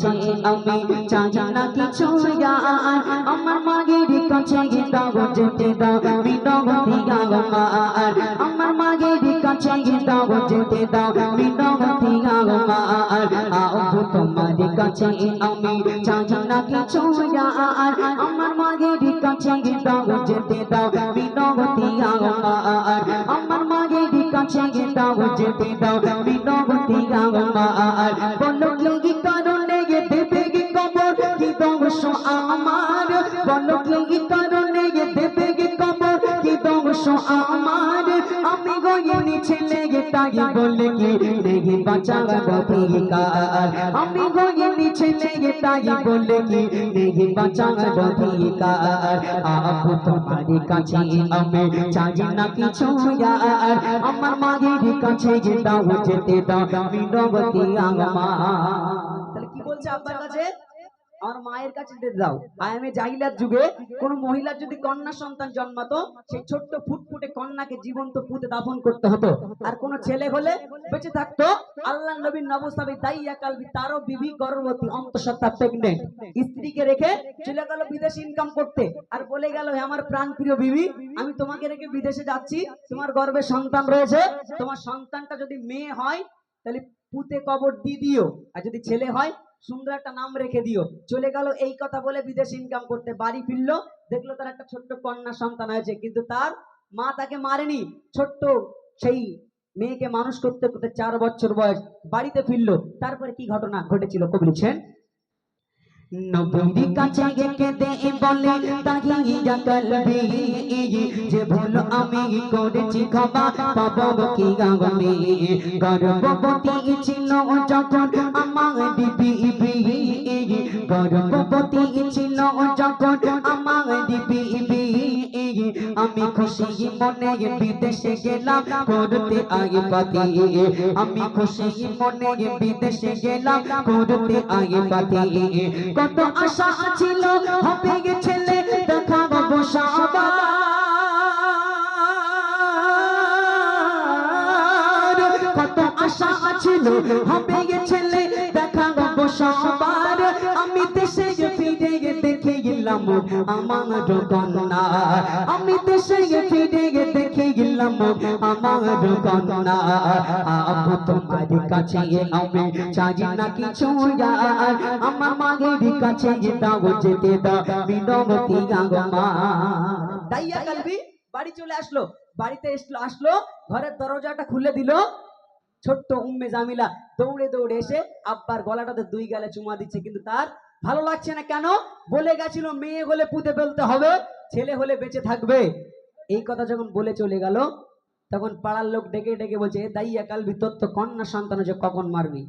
কাছে আমি চাই না কিছু আর আমার মাগের কাছে দাও যেতে দাও বিনগতি আমার আমার মাগের কাছে দাও যেতে দাও বিনগতি আমার আবু তোমার কাছে আমি চাই না কিছু আর আমার মাগের কাছে দাও যেতে দাও বিনগতি আমার আমার মাগের কাছে দাও যেতে দাও বিনগতি আমার বলো কি দংশ আমার? আমি গয়নি ছেলে তাই বলে কি নেই বাঁচাবার অধিকার আমি গয়নি ছেলে তাই বলে কি নেই বাঁচাবার অধিকার আপু তোমার কাছে আমি চাই না কিছু আর। আমার মাগের কাছে দাও যেতে দাও বিনগতি আমার। তাহলে কি বলছে আব্বার কাছে? আমার মায়ের কাছে দাও, আয়ামে জাহিলার যুগে কোন মহিলার যদি কন্যা সন্তান জন্মাতো, সেই ছোট্ট ফুটফুটে কন্যাকে জীবন্ত পুঁতে দাফন করতে হতো। আর কোন ছেলে হলে বেঁচে থাকতো, আল্লাহ নবীর নবসাবি দাইয়া কালবি তারও বিবি গর্ভবতী অন্তঃসত্ত্বা প্রেগনেন্ট স্ত্রীকে রেখে চলে গেল বিদেশে ইনকাম করতে। আর বলে গেল, হে আমার প্রাণ প্রিয় বিবি, আমি তোমাকে রেখে বিদেশে যাচ্ছি। তোমার গর্ভে সন্তান রয়েছে। তোমার সন্তানটা যদি মেয়ে হয়, তাহলে পুঁতে কবর দিয়ে দিও। আর যদি ছেলে হয় সুন্দর একটা নাম রেখে দিও। চলে গেল এই কথা বলে বিদেশে ইনকাম করতে। বাড়ি ফিরলো, দেখল তার একটা ছোট্ট কন্যা সন্তান হয়েছে কিন্তু তার মা তাকে মারেনি। ছোট্ট সেই মেয়েকে মানুষ করতে করতে চার বছর বয়স। বাড়িতে ফিরলো। তারপরে কি ঘটনা ঘটেছিল কবি লিখছেন? নবীর কাছে গেকে দে বলে তাহিয়া কলবি যে ভুল আমি করেছি ক্ষমা পাবো কি গাবে গর্ভবতী ছিল যখন আমার দিবি গর্ভবতী ছিল যখন আমার দিবি আমি খুশি মনে বিদেশে গেলাম, করতে আগে পাতি। আমি খুশি মনে বিদেশে গেলাম, করতে আগে পাতি। কত আশা ছিল হবে গে ছেলে দেখা বাবু কত আশা ছিল হবে গে ছেলে দেখা সবার। গেলাম, আমার আমি ফিরে দেখে গেলাম, আমার তোমার কাছে আমি চাই না কিছু আমার কাছে যেতে দাও বিনমতি গাগমা দাইয়া কালবি, বাড়ি চলে আসলো। বাড়িতে আসলো আসলো, ঘরের দরজাটা খুলে দিল। ছোট্ট উম্মে জামিলা দৌড়ে দৌড়ে এসে আব্বার গলাটাতে দুই গালে চুমা দিচ্ছে, কিন্তু তার ভালো লাগছে না কেন? বলে গেছিল, মেয়ে হলে পুঁতে ফেলতে হবে, ছেলে হলে বেঁচে থাকবে। এই কথা যখন বলে চলে গেল, তখন পাড়ার লোক ডেকে ডেকে বলছে, এ দাইয়া কালবি, তোর তো কন্যা সন্তান হচ্ছে কখন মারবি?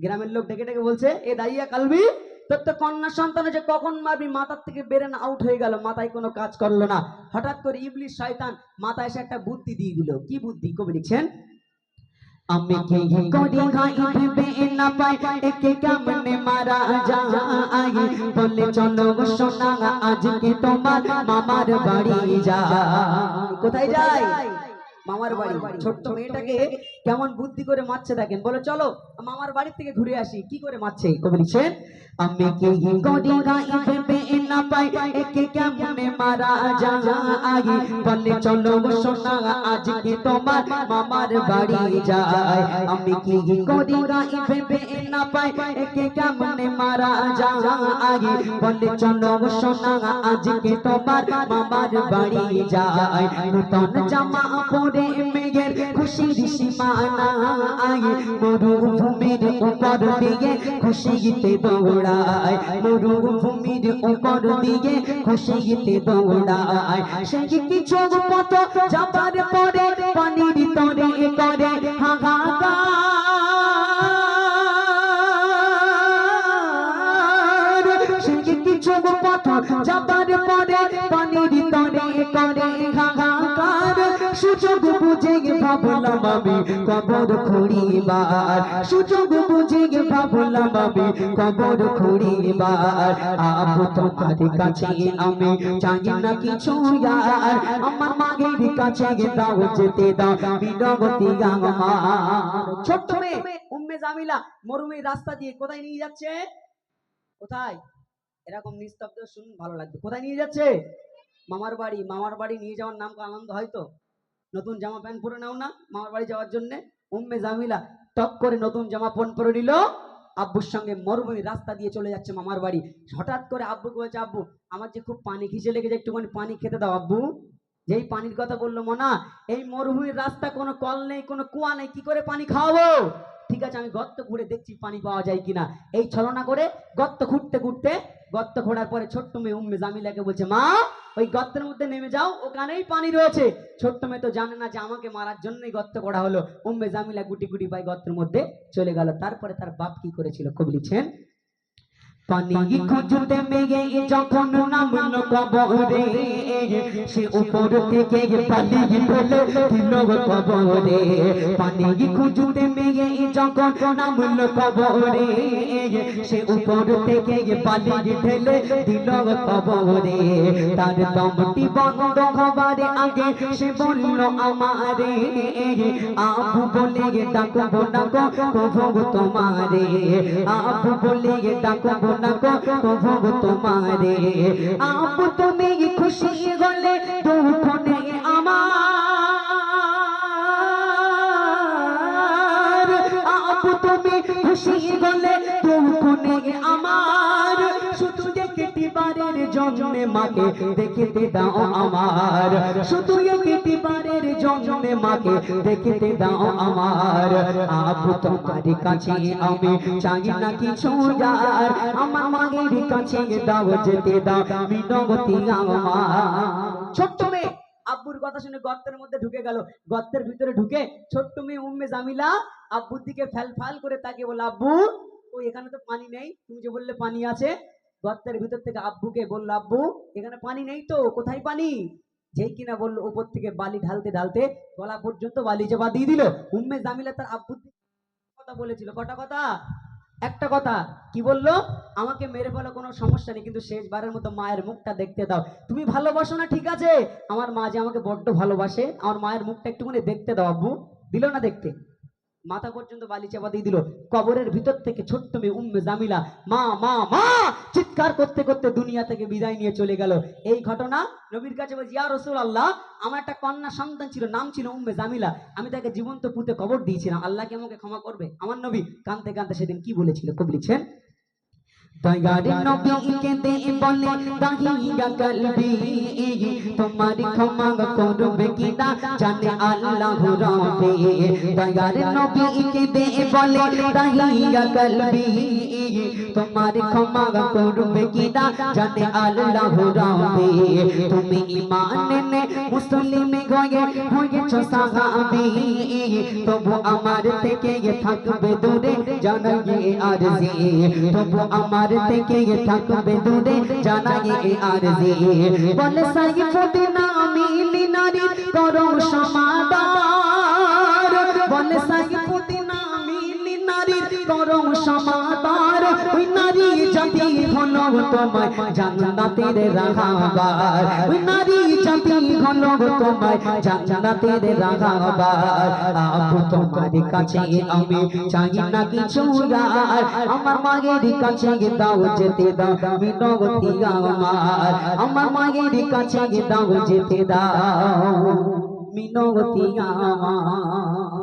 গ্রামের লোক ডেকে ডেকে বলছে, এ দাইয়া কালবি, তোর তো কন্যা সন্তান হচ্ছে কখন মারবি? মাথার থেকে বেরেন আউট হয়ে গেল, মাথায় কোনো কাজ করল না। হঠাৎ করে ইবলিশ শয়তান মাথায় এসে একটা বুদ্ধি দিয়ে দিল। কি বুদ্ধি? কবি লিখছেন আমি কি করি গাই ভেবে না পাই একে কেমনে মারা যায় বলে চলো সোনা আজকে তোমার মামার বাড়ি যা কোথায় যাই মামার বাড়ি। ছোট্ট মেয়েটাকে কেমন বুদ্ধি করে মারছে দেখেন। বলে চলো মামার বাড়ি থেকে ঘুরে আসি। কি করে মারছে? কবি লিখছেন আমি কি করি গাই ভেবে না পাই একে কেমনে মারা যায় বলে চলো সোনা আজকে তোমার মামার বাড়ি যায়। আমি কি করি গাই ভেবে না পাই একে কেমনে মারা যায় বলে চলো সোনা আজকে তোমার মামার বাড়ি যায়। নতুন জামা পরে মেয়ের খুশির সীমানা মরুভূমির উপর দিয়ে খুশি গীতে দৌড়ায়। মরুভূমির উপর দিয়ে খুশি গীতে দৌড়ায়। সে কিছু পথ যাবার পরে পানির তরে করে হাহাকার সুযোগ বুঝে ভাবলাম আমি কবর খুঁড়িবার। সুযোগ বুঝে ভাবলাম আমি কবর খুঁড়িবার। আপু তোমার কাছে আমি চাই না কিছু আর। আমার মাগের কাছে দাও যেতে দাও বিনবতী গামা ছোট্ট মেয়ে উম্মে জামিলা মরুভূমির রাস্তা দিয়ে কোথায় নিয়ে যাচ্ছে? কোথায়? এরকম নিস্তব্ধ শুনুন ভালো লাগবে। কোথায় নিয়ে যাচ্ছে? মামার বাড়ি মামার বাড়ি নিয়ে যাওয়ার নাম আনন্দ হয়তো নতুন জামা প্যান্ট পরে নাও না মামার বাড়ি যাওয়ার জন্য। উম্মে জামিলা টক করে নতুন জামা প্যান্ট পরে নিল। আব্বুর সঙ্গে মরুভূমি রাস্তা দিয়ে চলে যাচ্ছে মামার বাড়ি। হঠাৎ করে আব্বুকে বলছে, আব্বু, আমার যে খুব পানি খিসে লেগেছে, একটুখানি পানি খেতে দাও আব্বু। যেই পানির কথা বলল মনা, এই মরুভূমির রাস্তা কোনো কল নেই, কোনো কুয়া নেই, কি করে পানি খাওয়াবো? ঠিক আছে, আমি গর্ত ঘুরে দেখছি পানি পাওয়া যায় কিনা। এই ছলনা করে গর্ত খুঁড়তে খুঁড়তে গর্ত খোঁড়ার পরে ছোট্ট মেয়ে উম্মে জামিলাকে বলছে, মা ওই গর্তের মধ্যে নেমে যাও, ওখানেই পানি রয়েছে। ছোট্ট মেয়ে তো জানে না যে আমাকে মারার জন্যই গর্ত করা হলো। উম্মে জামিলা গুটি গুটি পাই গর্তের মধ্যে চলে গেল। তারপরে তার বাপ কি করেছিল? কবি লিখছেন পানি খুঁজতে মেয়ে যখন নামলো কবরে, সে উপর থেকে পালিয়ে ফেলে দিল কবরে। পানি খুঁজতে মেয়ে যখন নামলো কবরে, সে উপর থেকে পালিয়ে ফেলে দিল কবরে। তার দমটি বন্ধ হবার আগে সে বলল, আমারে, আবু বলে ডাকবো না প্রভু তোমারে। আবু বলে ডাকবো না প্রভু তোমারে। আপ তুমি খুশি হলে দুঃখ নেই আমার। আপ তুমি খুশি হলে দুঃখ মাকে দেখতে দাও আমার। মাকে দেখতে দাও আমার। আবু তোমার কাছে আমি চাই না কিছু যার। আমার কাছে দাও, যেতে দাও ছোট্ট মেয়ে, আব্বুর কথা শুনে গর্তের মধ্যে ঢুকে গেল। গর্তের ভিতরে ঢুকে ছোট্ট মেয়ে উম্মে জামিলা আব্বুর দিকে ফ্যাল ফ্যাল করে তাকে বলে আব্বু ও এখানে তো পানি নেই। তুমি যে বললে পানি আছে গর্তের ভিতর থেকে আব্বুকে বলল, আব্বু, এখানে পানি নেই তো, কোথায় পানি? যেই কিনা বলল, উপর থেকে বালি ঢালতে ঢালতে গলা পর্যন্ত বালি চাপা দিয়ে দিল। উম্মে জামিলা তার আব্বুর কথা বলেছিল? কটা কথা? একটা কথা, কি বলল? আমাকে মেরে ফেলো, কোনো সমস্যা নেই, কিন্তু শেষবারের মতো মায়ের মুখটা দেখতে দাও। তুমি ভালোবাসো না, ঠিক আছে? আমার মা যে আমাকে বড্ড ভালোবাসে, আমার মায়ের মুখটা একটুখানি দেখতে দাও, আব্বু। দিল না দেখতে? মাথা পর্যন্ত বালি চাপা দিয়ে দিল। কবরের ভিতর থেকে ছোট্ট মেয়ে উম্মে জামিলা, মা মা মা, চিৎকার করতে করতে দুনিয়া থেকে বিদায় নিয়ে চলে গেল। এই ঘটনা নবীর কাছে বলছি, ইয়া রসুল আল্লাহ আমার একটা কন্যা সন্তান ছিল, নাম ছিল উম্মে জামিলা। আমি তাকে জীবন্ত পুঁতে কবর দিয়েছিলাম। আল্লাহকে আমাকে ক্ষমা করবে? আমার নবী কানতে কানতে সেদিন কি বলেছিল? কবি লিখছেন। দয়ার নবীকে দে বলে দাহিয়া কলবি তোমার ক্ষমা করবে কিনা জানে আল্লাহ রবে দয়ার নবীকে দে বলে দাহিয়া কলবি তোমার ক্ষমা করবে কিনা জানে আল্লাহ রবে তুমি ইমান নে মুসলিম গয়ে হয়েছ সাহাবি তবু আমার থেকে থাকবে দূরে জানাই আরজি তবু আমার থেকে থাকবে দূরে জানাই আরজি বলে সাই সাইফুদ্দিন আমি নারী করম সমাদার বলে সাই সাইফুদ্দিন আমি নারী করম সমাদার ওই নারী জাতি কাছে আমি চাই না কিছু আমার মায়ের কাছে দাও যেতে দাও মিনগতি আমার। আমার মায়ের কাছে দাও যেতে দাও মিনগতি আমার।